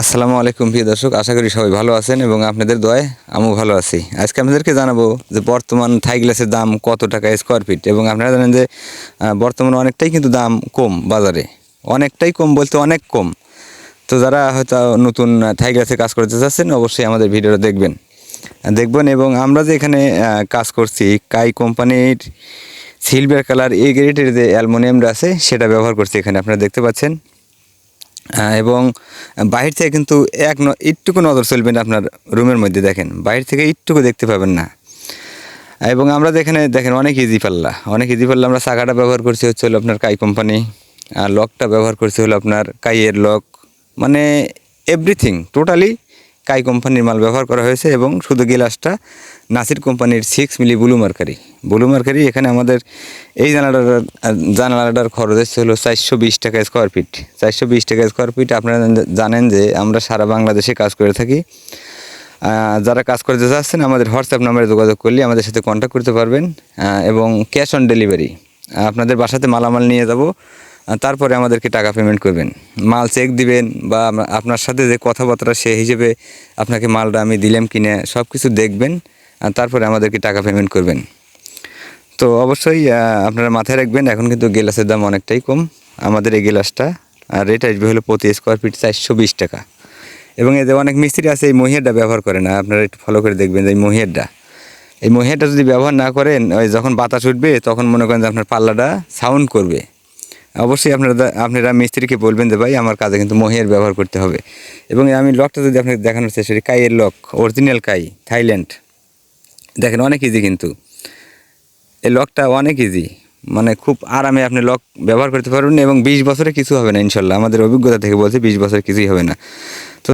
আসসালামু আলাইকুম প্রিয় দর্শক, আশা করি সবাই ভালো আছেন এবং আপনাদের দোয়ায় আমিও ভালো আছি। আজকে আপনাদেরকে জানাব যে বর্তমান থাই গ্লাসের দাম কত টাকা স্কোয়ার ফিট এবং আপনারা জানেন যে বর্তমানে অনেকটাই কিন্তু দাম কম বাজারে। অনেকটাই কম বলতে অনেক কম। তো যারা হয়তো নতুন থাই গ্লাসে কাজ করতে চাচ্ছেন, অবশ্যই আমাদের ভিডিওটা দেখবেন। দেখবেন এবং আমরা যে এখানে কাজ করছি, কাই কোম্পানির সিলভার কালার এই গ্রেডের যে অ্যালমোনিয়ামটা আছে, সেটা ব্যবহার করছি এখানে। আপনারা দেখতে পাচ্ছেন। এবং বাহির থেকে কিন্তু এক একটুকু নজর চলবে না আপনার রুমের মধ্যে, দেখেন। বাহির থেকে একটুকু দেখতে পাবেন না। এবং আমরা যেখানে দেখেন অনেক ইজি পাল্লা। অনেক ইজি পাল্লা আমরা চাকাটা ব্যবহার করছি হচ্ছে হলো আপনার কাই কোম্পানি। আর লকটা ব্যবহার করছি হলো আপনার কাইয়ের লক। মানে এভরিথিং টোটালি কাই কোম্পানির মাল ব্যবহার করা হয়েছে এবং শুধু গ্লাসটা নাসির কোম্পানির six milli blue mercury. Blue mercury এখানে আমাদের এই জানালাটার জানালাটার খরচ এসেছে হলো চারশো বিশ টাকা স্কোয়ার ফিট চারশো বিশ টাকা স্কোয়ার ফিট আপনারা জানেন যে আমরা সারা বাংলাদেশে কাজ করে থাকি। যারা কাজ করতে চাচ্ছেন, আমাদের হোয়াটসঅ্যাপ নাম্বারে যোগাযোগ করলে আমাদের সাথে কন্ট্যাক্ট করতে পারবেন। এবং ক্যাশ অন ডেলিভারি আপনাদের বাসাতে মালামাল নিয়ে যাব। তারপরে আমাদেরকে টাকা পেমেন্ট করবেন। মাল চেক দিবেন বা আপনার সাথে যে কথাবার্তা সে হিসেবে আপনাকে মালটা আমি দিলাম কিনে সব কিছু দেখবেন তারপরে আমাদেরকে টাকা পেমেন্ট করবেন। তো অবশ্যই আপনারা মাথায় রাখবেন, এখন কিন্তু গ্লাসের দাম অনেকটাই কম। আমাদের এই গ্লাসটা, আর রেট আসবে হলো প্রতি স্কোয়ার ফিট চারশো বিশ টাকা। এবং এতে অনেক মিস্ত্রি আছে, এই মহিয়ারটা ব্যবহার করে না। আপনারা একটু ফলো করে দেখবেন যে এই মহিয়ারটা। এই মহিয়ারটা যদি ব্যবহার না করেন, ওই যখন বাতাস উঠবে, তখন মনে করেন যে আপনার পাল্লাটা সাউন্ড করবে। অবশ্যই আপনারা আপনারা মিস্ত্রিকে বলবেন যে, ভাই, আমার কাজে কিন্তু মহিয়ার ব্যবহার করতে হবে। এবং আমি লকটা যদি আপনাকে দেখানোর চেষ্টা করি, কাইয়ের লক, অরিজিনাল কাই, থাইল্যান্ড। দেখেন, অনেক ইজি কিন্তু। এই লকটা অনেক ইজি মানে খুব আরামে আপনি লক ব্যবহার করতে পারবেন এবং বিশ বছরে কিছু হবে না, ইনশাল্লাহ। আমাদের অভিজ্ঞতা থেকে বলছে, বিশ বছরে কিছুই হবে না।